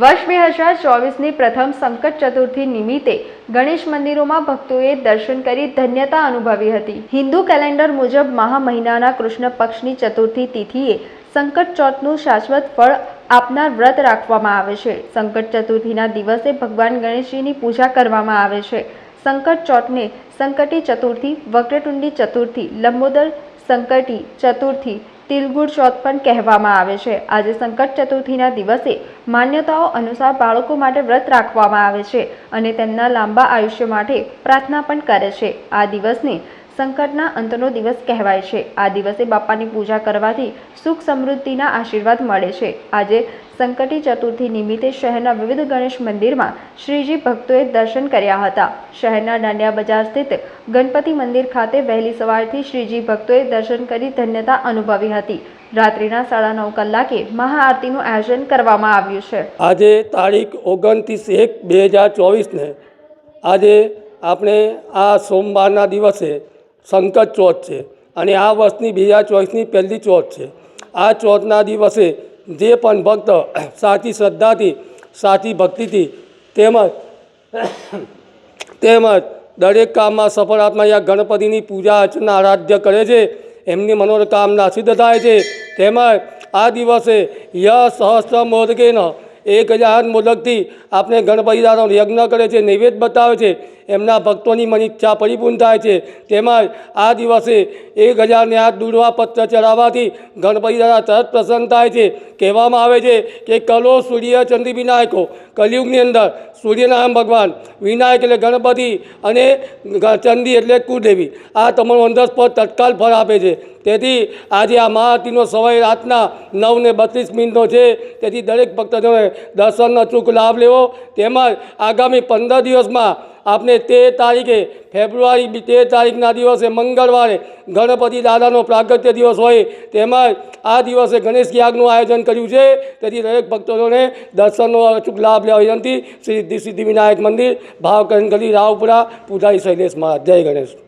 વર્ષ બે હજાર ચોવીસની પ્રથમ સંકટ ચતુર્થી નિમિત્તે ગણેશ મંદિરોમાં ભક્તોએ દર્શન કરી ધન્યતા અનુભવી હતી. હિન્દુ કેલેન્ડર મુજબ મહા મહિનાના કૃષ્ણ પક્ષની ચતુર્થી તિથિએ સંકટ ચોથનું શાશ્વત ફળ આપનાર વ્રત રાખવામાં આવે છે. સંકટ ચતુર્થીના દિવસે ભગવાન ગણેશજીની પૂજા કરવામાં આવે છે. સંકટ ચોથને સંકટી ચતુર્થી, વક્રતુંડી ચતુર્થી, લંબોદર સંકટી ચતુર્થી તિલગુડ ચોથ પણ કહેવામાં આવે છે. આજે સંકટ ચતુર્થીના દિવસે માન્યતાઓ અનુસાર બાળકો માટે વ્રત રાખવામાં આવે છે અને તેમના લાંબા આયુષ્ય માટે પ્રાર્થના પણ કરે છે. આ દિવસને સંકટના અંતનો દિવસ કહેવાય છે. આ દિવસે બાપાની પૂજા કરવાથી સુખ સમૃદ્ધિના આશીર્વાદ મળે છે. આજે સંકટી ચતુર્થી નિમિત્તે શહેરના વિવિધ ગણેશ મંદિરમાં શ્રીજી ભક્તોએ દર્શન કર્યા હતા. શહેરના દાંડિયા બજાર સ્થિત ગણપતિ મંદિર ખાતે વહેલી સવારથી શ્રીજી ભક્તોએ દર્શન કરી ધન્યતા અનુભવી હતી. રાત્રિના સાડા નવ કલાકે મહાઆરતીનું આયોજન કરવામાં આવ્યું છે. આજે તારીખ ઓગણત્રીસ એક બે હજાર ચોવીસને આજે આપણે આ સોમવારના દિવસે સંકટ ચોથ છે અને આ વર્ષની બે હજાર ચોવીસની પહેલી ચોથ છે. આ ચોથના દિવસે જે પણ ભક્ત સાચી શ્રદ્ધાથી, સાચી ભક્તિથી તેમજ તેમજ દરેક કામમાં સફળ આત્મા યા ગણપતિની પૂજા અર્ચના આરાધ્ય કરે છે, એમની મનોકામના સિદ્ધ થાય છે. તેમજ આ દિવસે ય સહસ્ત્ર, મોદકેન એક હજાર મોદકથી આપણે ગણપતિ યજ્ઞ કરે છે, નૈવેદ્ય બતાવે છે, એમના ભક્તોની મન ઈચ્છા પરિપૂર્ણ થાય છે. તેમજ આ દિવસે એક હજારને આ દૂરવા પત્ર ચડાવવાથી ગણપતિદાદા તરત પ્રસન્ન થાય છે. કહેવામાં આવે છે કે કલો સૂર્ય ચંદ્ર વિનાયકો, કલયુગની અંદર સૂર્યનારાયણ ભગવાન, વિનાયક એટલે ગણપતિ અને ચંદી એટલે કુળદેવી. આ તમારું અંદરસ્પદ તત્કાલ ફળ આપે છે. તેથી આજે આ મહાઆરતીનો સમય રાતના નવ ને બત્રીસ મિનિટનો છે. તેથી દરેક ભક્તજનોએ દર્શનનો અચૂક લાભ લેવો. તેમજ આગામી પંદર દિવસમાં આપણે તેર તારીખે ફેબ્રુઆરી તેર તારીખના દિવસે મંગળવારે ગણપતિ દાદાનો પ્રાગટ્ય દિવસ હોય. તેમજ આ દિવસે ગણેશ યાગનું આયોજન કર્યું છે. તેથી દરેક ભક્તોને દર્શનનો અચૂક લાભ લેવા વિનંતી. શ્રી સિદ્ધિવિનાયક સિદ્ધિ વિનાયક મંદિર ભાવકરણ ગલી રાવપુરા, પૂજારી શૈલેષ મહારાજ. જય ગણેશ.